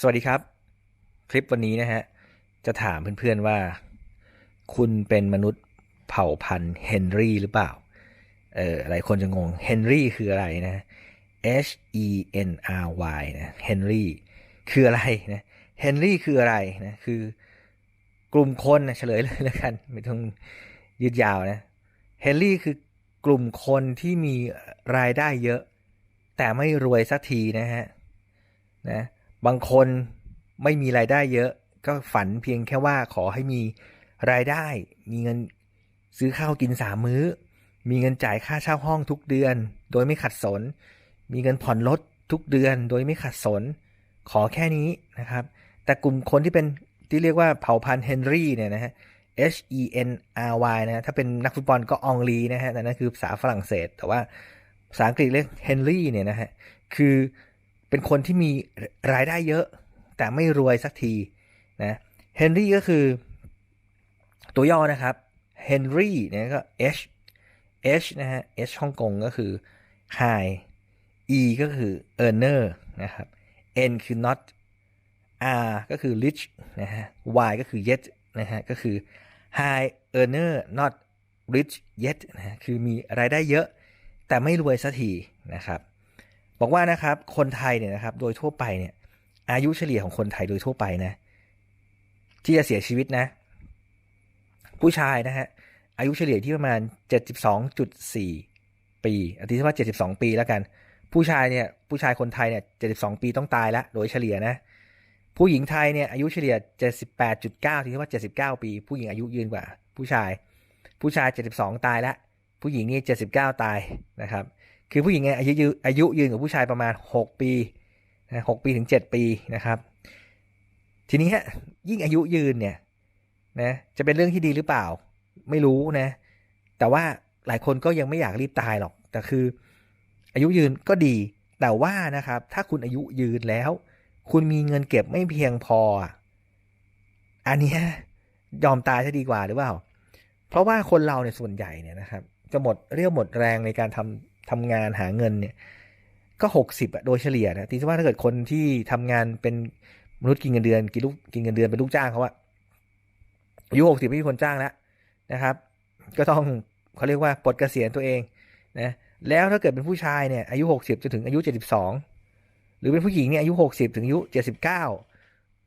สวัสดีครับ คลิปวันนี้นะฮะ จะถามเพื่อนๆว่า คุณเป็นมนุษย์เผ่าพันธุ์เฮนรี่หรือเปล่า เออหลายคนจะงงเฮนรี่คืออะไรนะ H E N R Y นะเฮนรี่คืออะไรนะเฮนรี่คืออะไรนะคือกลุ่มคนนะเฉลยเลยแล้วกัน ไม่ต้องยืดยาวนะเฮนรี่คือกลุ่มคนที่มีรายได้เยอะ แต่ไม่รวยสักทีนะฮะนะ บางคนไม่มีรายได้เยอะ ก็ฝันเพียงแค่ว่าขอให้มีรายได้ มีเงินซื้อข้าวกินสามมื้อ มีเงินจ่ายค่าเช่าห้องทุกเดือน โดยไม่ขัดสน มีเงินผ่อนรถทุกเดือน โดยไม่ขัดสน ขอแค่นี้นะครับ แต่กลุ่มคนที่เป็นที่เรียกว่าเผ่าพันธุ์เฮนรี่เนี่ยนะฮะ H E N R Y นะฮะถ้าเป็นนักฟุตบอลก็อองลีนะฮะแต่นั่นคือภาษาฝรั่งเศส แต่ว่าภาษาอังกฤษเรียกเฮนรี่เนี่ยนะฮะ คือ เป็นคนที่มีรายได้เยอะ แต่ไม่รวยสักทีนะเฮนรี่ก็คือตัวย่อนะครับเฮนรี่เนี่ยก็ H H นะฮะ H ฮ่องกงก็คือ high E ก็คือ earner นะครับ N คือ not R ก็คือ rich นะฮะ Y ก็คือ yet นะฮะก็คือ high earner not rich yet นะฮะคือมีรายได้เยอะแต่ไม่รวยสักทีนะครับ บอกว่านะครับคนไทยเนี่ยนะครับโดยทั่วไปเนี่ย อายุเฉลี่ยของคนไทยโดยทั่วไปนะ ที่จะเสียชีวิตนะ ผู้ชายนะฮะอายุเฉลี่ยที่ประมาณ 72.4 ปีอธิว่า 72 ปีแล้วกัน ผู้ชายเนี่ยผู้ชายคนไทยเนี่ย 72 ปีต้องตายแล้วโดยเฉลี่ยนะ ผู้หญิงไทยเนี่ยอายุเฉลี่ย 78.9ที่ว่า 79 ปี ผู้หญิงอายุยืนกว่า ผู้ชาย ผู้ชาย 72 ตายแล้วผู้หญิงนี่ 79 ตายนะครับ คือผู้หญิงเนี่ยอายุยืนอายุยืนกับผู้ชายประมาณ 6 ปีนะ6ปีถึง 7 ปีนะครับ ทีนี้ยิ่งอายุยืนเนี่ยนะจะเป็นเรื่องที่ดีหรือเปล่า ไม่รู้นะ แต่ว่าหลายคนก็ยังไม่อยากรีบตายหรอก แต่คือ อายุยืนก็ดี แต่ว่านะครับ ถ้าคุณอายุยืนแล้ว คุณมีเงินเก็บไม่เพียงพอ อันนี้ยอมตายจะดีกว่าหรือเปล่า เพราะว่าคนเราเนี่ยส่วนใหญ่เนี่ยนะครับ จะหมดเรียวหมดแรงในการทำ ทำงานหาเงินเนี่ย ก็หกสิบอะโดยเฉลี่ยนะทีว่าถ้าเกิดคนที่ทำงานเป็นมนุษย์กินเงินเดือนกินลูกกินเงินเดือนเป็นลูกจ้างเขาอะอายุหกสิบไม่มีคนจ้างแล้วนะครับ ก็ต้องเขาเรียกว่าปลดเกษียณตัวเองนะแล้วถ้าเกิดเป็นผู้ชายเนี่ยอายุหกสิบจนถึงอายุเจ็ดสิบสองหรือเป็นผู้หญิงเนี่ยอายุหกสิบถึงอายุเจ็ดสิบเก้า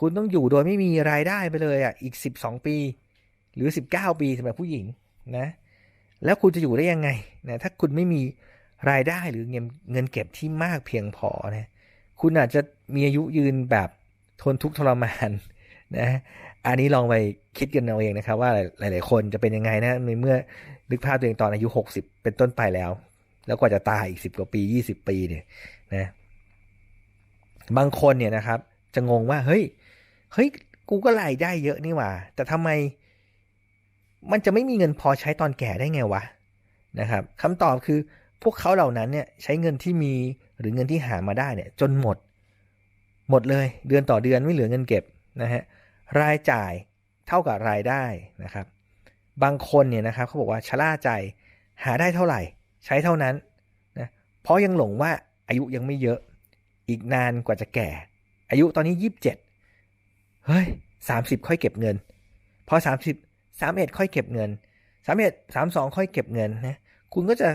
คุณต้องอยู่โดยไม่มีรายได้ไปเลยอะอีกสิบสองปี หรือสิบเก้าปีสำหรับผู้หญิงนะ แล้วคุณจะอยู่ได้ยังไงนะถ้าคุณไม่มี รายได้หรือเงินเงินเก็บที่มากเพียงพอนะคุณอาจจะมีอายุยืนแบบทนทุกข์ทรมานนะอันนี้ลองไปคิดกันเอาเองนะครับ ว่าหลาย ๆ คนจะเป็นยังไงนะในเมื่อนึกภาพตัวเองตอนอายุ 60 เป็นต้นไปแล้ว แล้วกว่าจะตายอีก 10 กว่าปี 20 ปีเนี่ยนะบางคนเนี่ยนะครับ จะงงว่า เฮ้ยเฮ้ยกูก็รายได้เยอะนี่หว่า แต่ทำไม มันจะไม่มีเงินพอใช้ตอนแก่ได้ไงวะนะครับคำตอบคือ พวกเขาเหล่านั้นเนี่ยใช้เงินที่มีหรือเงินที่หามาได้เนี่ยจนหมด หมดเลยเดือนต่อเดือนไม่เหลือเงินเก็บนะฮะรายจ่ายเท่ากับรายได้นะครับ บางคนเนี่ยนะครับเขาบอกว่าชะล่าใจหาได้เท่าไหร่ ใช้เท่านั้นนะเพราะยังหลงว่าอายุยังไม่เยอะอีกนานกว่าจะแก่ อายุตอนนี้ยี่สิบเจ็ดเฮ้ยสามสิบค่อยเก็บเงิน พอสามสิบสามเอ็ดค่อยเก็บเงินสามเอ็ดสามสองค่อยเก็บเงินนะคุณก็จะ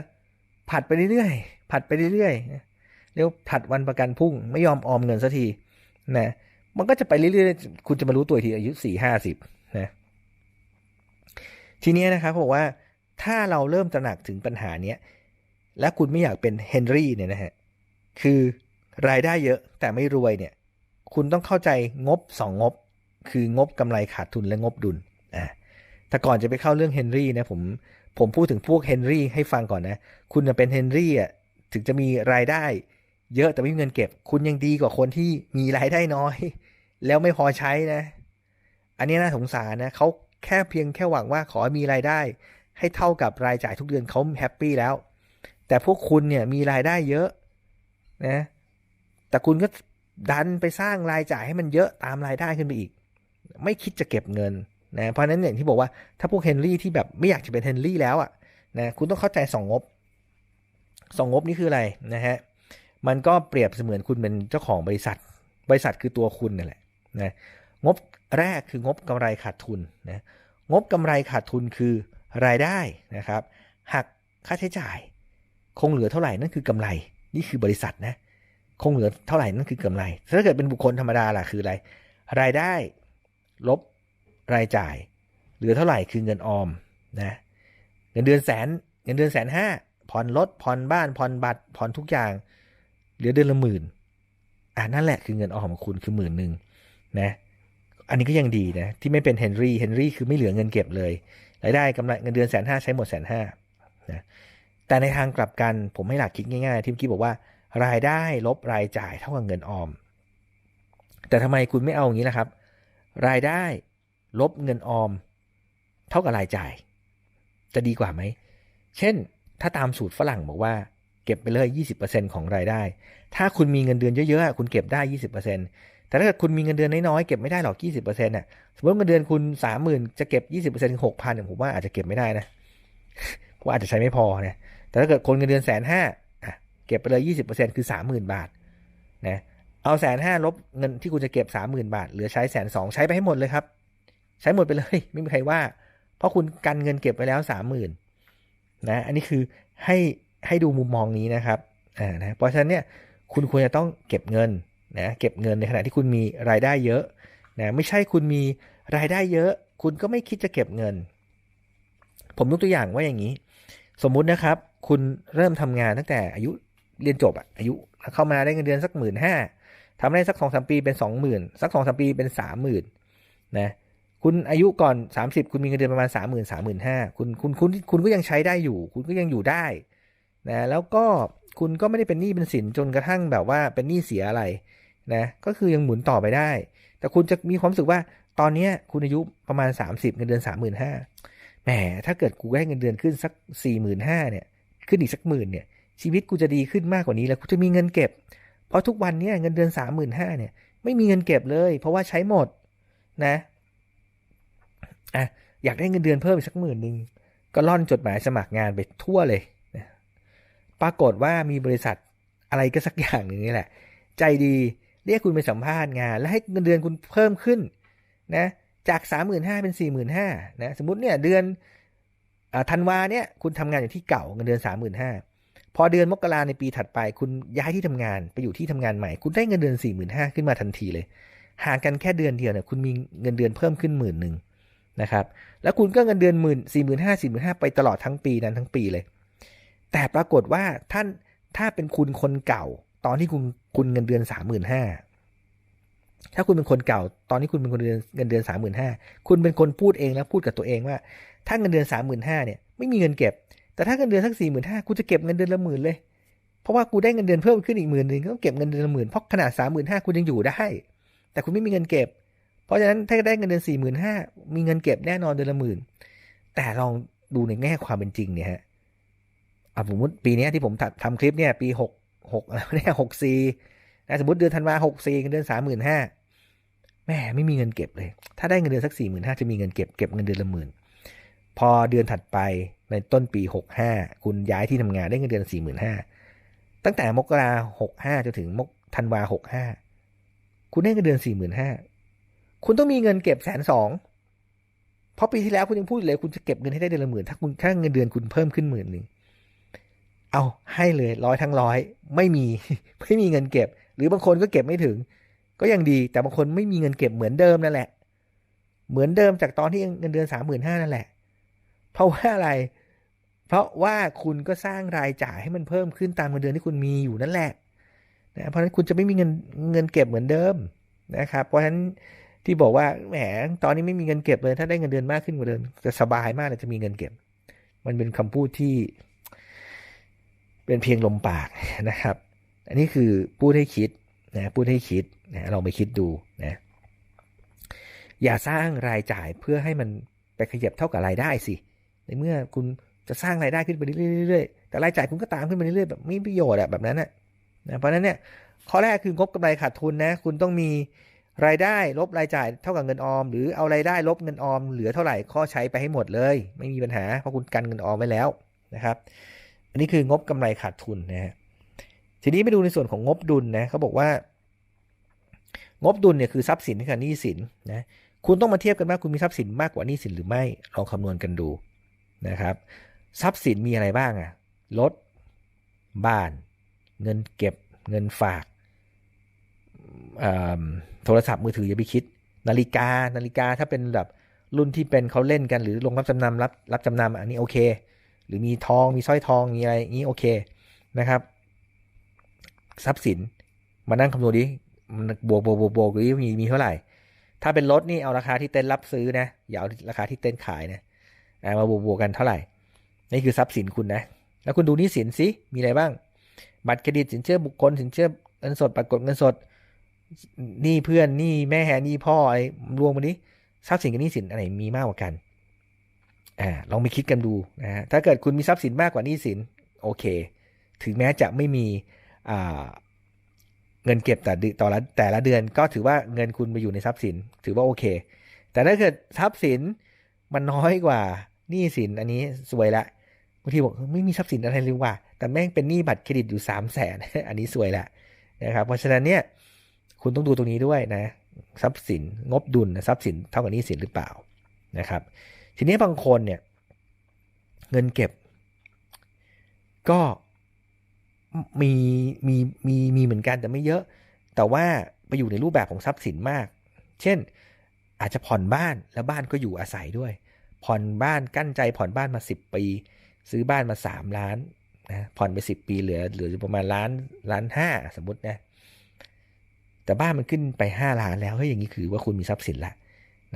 ผัดไปเรื่อยๆ ผัดไปเรื่อยๆเรียกผัดวันประกันพุ่ง ไม่ยอมออมเงินสักทีนะมันก็จะไปเรื่อยๆ คุณจะมารู้ตัวทีอายุสี่ห้าสิบนะทีนี้นะครับบอกว่าถ้าเราเริ่มตระหนักถึงปัญหาเนี้ยและคุณไม่อยากเป็นเฮนรี่เนี่ยนะฮะคือรายได้เยอะแต่ไม่รวยเนี่ย คุณต้องเข้าใจงบสองงบ คืองบกำไรขาดทุนและงบดุลอ่าแต่ก่อนจะไปเข้าเรื่องเฮนรี่นะผม ผมพูดถึงพวกเฮนรี่ให้ฟังก่อนนะ คุณจะเป็นเฮนรี่อะถึงจะมีรายได้ เยอะแต่ไม่มีเงินเก็บ คุณยังดีกว่าคนที่มีรายได้น้อย แล้วไม่พอใช้นะ อันนี้น่าสงสารนะเขาแค่เพียงแค่หวังว่าขอมีรายได้ ให้เท่ากับรายจ่ายทุกเดือนเขาแฮปปี้แล้ว แต่พวกคุณเนี่ยมีรายได้เยอะนะแต่คุณก็ดันไปสร้างรายจ่ายให้มันเยอะตามรายได้ขึ้นไปอีก ไม่คิดจะเก็บเงิน นะเพราะนั้นอย่างที่บอกว่าถ้าพวกเฮนรี่ที่แบบไม่อยากจะเป็นเฮนรี่แล้วอะ่ะนะคุณต้องเข้าใจสองงบสองงบนี้คืออะไรนะฮะมันก็เปรียบเสมือนคุณเป็นเจ้าของบริษัท บริษัทคือตัวคุณนั่นแหละนะงบแรกคืองบกำไรขาดทุนนะงบกำไรขาดทุนคือรายได้นะครับหักค่าใช้จ่าย คงเหลือเท่าไหร่นั่นคือกำไร นี่คือบริษัทนะคงเหลือเท่าไหร่นั่นคือกำไร ถ้าเกิดเป็นบุคคลธรรมดาล่ะคืออะไร รายได้ลบ รายจ่าย เหลือเท่าไหร่คือเงินออมนะเงินเดือนแสนเงินเดือนแสนห้าผ่อนรถผ่อนบ้านผ่อนบัตรผ่อนทุกอย่าง เหลือเดือนละหมื่นอ่านั่นแหละคือเงินออมของคุณคือหมื่นหนึ่งนะอันนี้ก็ยังดีนะที่ไม่เป็นเฮนรี่เฮนรี่คือไม่เหลือเงินเก็บเลยรายได้กำไรเงินเดือนแสนห้าใช้หมดแสนห้านะแต่ในทางกลับกันผมให้หลักคิดง่ายๆ ที่เมื่อกี้บอกว่า รายได้ลบรายจ่ายเท่ากับเงินออม แต่ทำไมคุณไม่เอาอย่างนี้นะครับ รายได้ ลบเงินออม เท่ากับรายจ่าย จะดีกว่าไหม เช่น ถ้าตามสูตรฝรั่งบอกว่า เก็บไปเลย 20%ของรายได้ ถ้าคุณมีเงินเดือนเยอะๆ คุณเก็บได้ 20%แต่ถ้าเกิดคุณมีเงินเดือนน้อยๆ เก็บไม่ได้หรอก 20%น่ะ สมมติเงินเดือนคุณ 30,000 จะเก็บ 20%คือ6,000ผมว่าอาจจะเก็บไม่ได้นะเพราะอาจจะใช้ไม่พอนะ แต่ถ้าเกิดคนเงินเดือนแสนห้าอะ เก็บไปเลย 20%คือ 30,000 บาท นะ เอาแสนห้าลบเงินที่คุณจะเก็บ 30,000 บาท เหลือใช้แสนสองใช้ไปให้หมดเลยครับ ใช้หมดไปเลย ไม่มีใครว่า เพราะคุณกันเงินเก็บไปแล้ว30,000นนะอันนี้คือให้ให้ดูมุมมองนี้นะครับอ่านะเพราะฉะนั้นเนี่ยคุณควรจะต้องเก็บเงินนะเก็บเงินในขณะที่คุณมีรายได้เยอะนะไม่ใช่คุณมีรายได้เยอะ คุณก็ไม่คิดจะเก็บเงิน ผมยกตัวอย่างว่าอย่างนี้ สมมุตินะครับ คุณเริ่มทำงานตั้งแต่อายุเรียนจบอะอายุเข้ามาได้เงินเดือนสักหมื่นห้าทำได้สักสองสามปีเป็นสองหมื่นสักสองสามปีเป็นสามหมื่นนะ คุณอายุก่อน 30 คุณมีเงินเดือนประมาณ 3 0 0 0 0 3 5 0 0 0คุณคุณคุณคุณก็ยังใช้ได้อยู่ คุณก็ยังอยู่ได้นะแล้วก็คุณก็ไม่ได้เป็นหนี้เป็นสินจนกระทั่งแบบว่าเป็นหนี้เสียอะไรนะก็คือยังหมุนต่อไปได้ แต่คุณจะมีความรู้สึกว่าตอนนี้คุณอายุประมาณ 30 เงินเดือน 3 5 0 0 0แหมถ้าเกิดกูได้เงินเดือนขึ้นสัก 4 5 0 0 0เนี่ยขึ้นอีกสักหมื่นเนี่ยชีวิตกูจะดีขึ้นมากกว่านี้แล้วกูจะมีเงินเก็บ เพราะทุกวันนี้เงินเดือน 3 5 0 0 0เนี่ยไม่มีเงินเก็บเลย เพราะว่าใช้หมดนะ อะอยากได้เงินเดือนเพิ่มอีกสักหมื่นหนึ่งก็ล่อนจดหมายสมัครงานไปทั่วเลยนะปรากฏว่ามีบริษัทอะไรก็สักอย่างหนึ่งนี่แหละ ใจดีเรียกคุณไปสัมภาษณ์งาน แล้วให้เงินเดือนคุณเพิ่มขึ้นนะจากสามหมื่นห้าเป็นสี่หมื่นห้านะสมมติเนี่ยเดือนธันวาเนี่ยคุณทำงานอยู่ที่เก่าเงินเดือนสามหมื่นห้าพอเดือนมกราในปีถัดไป คุณย้ายที่ทำงานไปอยู่ที่ทำงานใหม่ คุณได้เงินเดือนสี่หมื่นห้าขึ้นมาทันทีเลย ห่างกันแค่เดือนเดียวเนี่ยคุณมีเงินเดือนเพิ่มขึ้นหมื่นหนึ่ง นะครับแล้วคุณก็เงินเดือนหมื่นสี่หมื่นห้าสี่หมื่นห้าไปตลอดทั้งปีนั้นทั้งปีเลย แต่ปรากฏว่าท่านถ้าเป็นคุณคนเก่า ตอนที่คุณคุณเงินเดือนสามหมื่นห้าถ้าคุณเป็นคนเก่า ตอนนี้คุณเป็นคนเดือนเงินเดือนสามหมื่นห้าคุณเป็นคนพูดเองแล้วพูดกับตัวเองว่า ถ้าเงินเดือนสามหมื่นห้าเนี่ยไม่มีเงินเก็บ แต่ถ้าเงินเดือนสักสี่หมื่นห้ากูจะเก็บเงินเดือนละหมื่นเลย เพราะว่ากูได้เงินเดือนเพิ่มขึ้นอีกหมื่นหนึ่งก็ต้องเก็บเงินเดือนละหมื่นเพราะขนาดสามหมื่นห้าคุณยังอยู่ได้ แต่คุณไม่มีเงินเก็บ เพราะฉะนั้นถ้าได้เงินเดือนสี่หมื่นห้ามีเงินเก็บแน่นอนเดือนละหมื่น แต่ลองดูในแง่ความเป็นจริงเนี่ยฮะอะสมมติปีนี้ที่ผมทำคลิปเนี่ย ปีหกหกแล้วเนี่ยหกสี่นะสมมติเดือนธันวาหกสี่เงินเดือนสามหมื่นห้าแม่ไม่มีเงินเก็บเลย ถ้าได้เงินเดือนสักสี่หมื่นห้าจะมีเงินเก็บเก็บเงินเดือนละหมื่นพอเดือนถัดไปในต้นปีหกห้าคุณย้ายที่ทำงานได้เงินเดือนสี่หมื่นห้าตั้งแต่มกราหกห้าจนถึงมกธันวาหกห้าคุณได้เงินเดือนสี่หมื่นห้า คุณต้องมีเงินเก็บแสนสองเพราะปีที่แล้วคุณยังพูดเลย คุณจะเก็บเงินให้ได้เดือนละหมื่นถ้าคุณถ้าเงินเดือนคุณเพิ่มขึ้นหมื่นหนึ่งเอาให้เลยร้อยทั้งร้อยไม่มีไม่มีเงินเก็บ หรือบางคนก็เก็บไม่ถึง ก็ยังดีแต่บางคนไม่มีเงินเก็บเหมือนเดิมนั่นแหละ เหมือนเดิมจากตอนที่เงินเดือนสามหมื่นห้านั่นแหละ เพราะว่าอะไร เพราะว่าคุณก็สร้างรายจ่ายให้มันเพิ่มขึ้นตามเงินเดือนที่คุณมีอยู่นั่นแหละนะเพราะฉะนั้นคุณจะไม่มีเงินเงินเก็บเหมือนเดิมนะครับ เพราะฉะนั้น ที่บอกว่าแหมตอนนี้ไม่มีเงินเก็บเลย ถ้าได้เงินเดือนมากขึ้นกว่าเดิมจะสบายมากเลยจะมีเงินเก็บ มันเป็นคำพูดที่ เป็นเพียงลมปากนะครับ อันนี้คือพูดให้คิดนะพูดให้คิดนะลองไปคิดดูนะอย่าสร้างรายจ่ายเพื่อให้มันไปขยับเท่ากับรายได้สิ ในเมื่อคุณจะสร้างรายได้ขึ้นไปเรื่อยๆแต่รายจ่ายคุณก็ตามขึ้นไปเรื่อยๆแบบไม่ประโยชน์อะแบบนั้นนะเพราะนั้นเนี่ยข้อแรกคืองบกำไรขาดทุนนะ คุณต้องมี รายได้ลบรายจ่ายเท่ากับเงินออม หรือเอารายได้ลบเงินออมเหลือเท่าไหร่ข้อใช้ไปให้หมดเลย ไม่มีปัญหาเพราะคุณกันเงินออมไว้แล้วนะครับ อันนี้คืองบกำไรขาดทุนนะฮะทีนี้ไปดูในส่วนของงบดุลนะเขาบอกว่า งบดุลเนี่ยคือทรัพย์สินกับหนี้สินนะคุณต้องมาเทียบกันว่าคุณมีทรัพย์สินมากกว่าหนี้สินหรือไม่ลองคำนวณกันดูนะครับ ทรัพย์สินมีอะไรบ้างอะรถบ้าน เงินเก็บเงินฝาก โทรศัพท์มือถืออย่าไปคิด นาฬิกานาฬิกาถ้าเป็นแบบรุ่นที่เป็นเขาเล่นกันหรือลงรับจำนำรับรับจำนำอันนี้โอเค หรือมีทองมีสร้อยทองมีอะไรอย่างนี้โอเคนะครับ ทรัพย์สินมานั่งคำนวณดิมันบวกบวกบวกบวกหรือมีมีเท่าไหร่ ถ้าเป็นรถนี่เอาราคาที่เต้นรับซื้อนะอย่าเอาราคาที่เต้นขายนะามาบวกบวกกันเท่าไหร่นี่คือทรัพย์สินคุณนะ แล้วคุณดูนี้สินสิมีอะไรบ้าง บัตรเครดิตสินเชื่อบุคคลสินเชื่อเงินสดปรากฏเงินสด นี้เพื่อนหนี้แม่หนี้พ่ออะไรรวมมานี้ทรัพย์สินกับหนี้สินอะไรมีมากกว่ากันอ่าลองไปคิดกันดูนะฮะถ้าเกิดคุณมีทรัพย์สินมากกว่าหนี้สินโอเค ถึงแม้จะไม่มีอ่าเงินเก็บแต่เดต่อละแต่ละเดือนก็ถือว่าเงินคุณไปอยู่ในทรัพย์สิน ถือว่าโอเค แต่ถ้าเกิดทรัพย์สินมันน้อยกว่าหนี้สินอันนี้สวยละบางทีบอกไม่มีทรัพย์สินอะไรเลยว่ะแต่แม่งเป็นหนี้บัตรเครดิตอยู่สามแสนอันนี้สวยละนะครับเพราะฉะนั้นเนี่ย คุณต้องดูตรงนี้ด้วยนะทรัพย์สินงบดุลทรัพย์สินเท่ากับหนี้สินหรือเปล่านะครับ ทีนี้บางคนเนี่ยเงินเก็บ ก็มีมีมีมีเหมือนกันแต่ไม่เยอะ แต่ว่าไปอยู่ในรูปแบบของทรัพย์สินมาก เช่นอาจจะผ่อนบ้านแล้วบ้านก็อยู่อาศัยด้วย ผ่อนบ้านกั้นใจผ่อนบ้านมา 10 ปี ซื้อบ้านมา 3 ล้านนะผ่อนไป 10 ปีเหลือเหลือประมาณล้านล้านห้าสมมตินะ แต่บ้านมันขึ้นไป 5 ล้านแล้วเฮ้ยอย่างนี้คือว่าคุณมีทรัพย์สินละ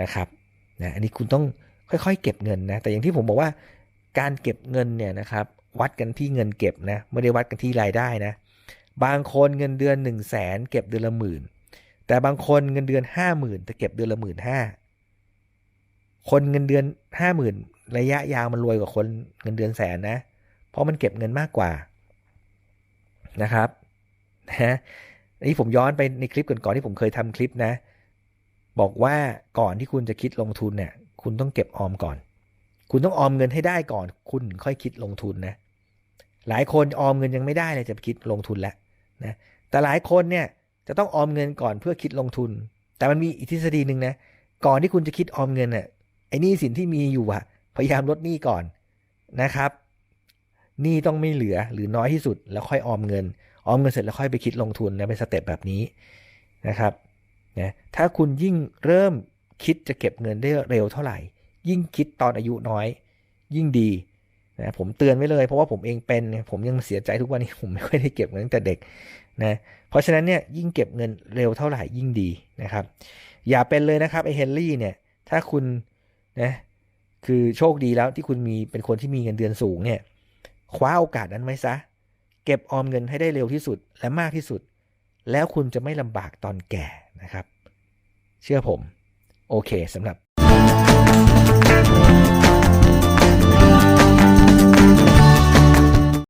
นะครับนะอันนี้คุณต้องค่อยๆ เก็บเงินนะ แต่อย่างที่ผมบอกว่าการเก็บเงินเนี่ยนะครับวัดกันที่เงินเก็บนะไม่ได้วัดกันที่รายได้นะบางคนเงินเดือน1นึ่งแสนเก็บเดือนละหมื่น แต่บางคนเงินเดือนห้าหมื่นแต่เก็บเดือนละหมื่นห้าคนเงินเดือนห้าหมื่นระยะยาวมันรวยกว่าคนเงินเดือนแสนนะ เพราะมันเก็บเงินมากกว่านะครับนะ นี่ผมย้อนไปในคลิปก่อนๆที่ผมเคยทำคลิปนะ บอกว่าก่อนที่คุณจะคิดลงทุนเนี่ย คุณต้องเก็บออมก่อน คุณต้องออมเงินให้ได้ก่อน คุณค่อยคิดลงทุนนะ หลายคนออมเงินยังไม่ได้เลยจะคิดลงทุนแล้วนะ แต่หลายคนเนี่ยจะต้องออมเงินก่อนเพื่อคิดลงทุน แต่มันมีอีกทฤษฎีหนึ่งนะ ก่อนที่คุณจะคิดออมเงินน่ะ ไอ้หนี้สินที่มีอยู่อะพยายามลดหนี้ก่อนนะครับหนี้ต้องไม่เหลือหรือน้อยที่สุดแล้วค่อยออมเงิน ออมเงินเสร็จแล้วค่อยไปคิดลงทุนนะเป็นสเต็ปแบบนี้นะครับนะถ้าคุณยิ่งเริ่มคิดจะเก็บเงินได้เร็วเท่าไหร่ ยิ่งคิดตอนอายุน้อย ยิ่งดีนะผมเตือนไว้เลยเพราะว่าผมเองเป็นผมยังเสียใจทุกวันนี้ผมไม่ค่อยได้เก็บเงินตั้งแต่เด็กนะเพราะฉะนั้นเนี่ยยิ่งเก็บเงินเร็วเท่าไหร่ยิ่งดีนะครับ อย่าเป็นเลยนะครับไอเฮนรี่เนี่ยถ้าคุณนะคือโชคดีแล้วที่คุณมีเป็นคนที่มีเงินเดือนสูงเนี่ยคว้าโอกาสนั้นไว้ซะ เก็บออมเงินให้ได้เร็วที่สุดและมากที่สุด แล้วคุณจะไม่ลำบากตอนแก่นะครับ เชื่อผม โอเคสำหรับ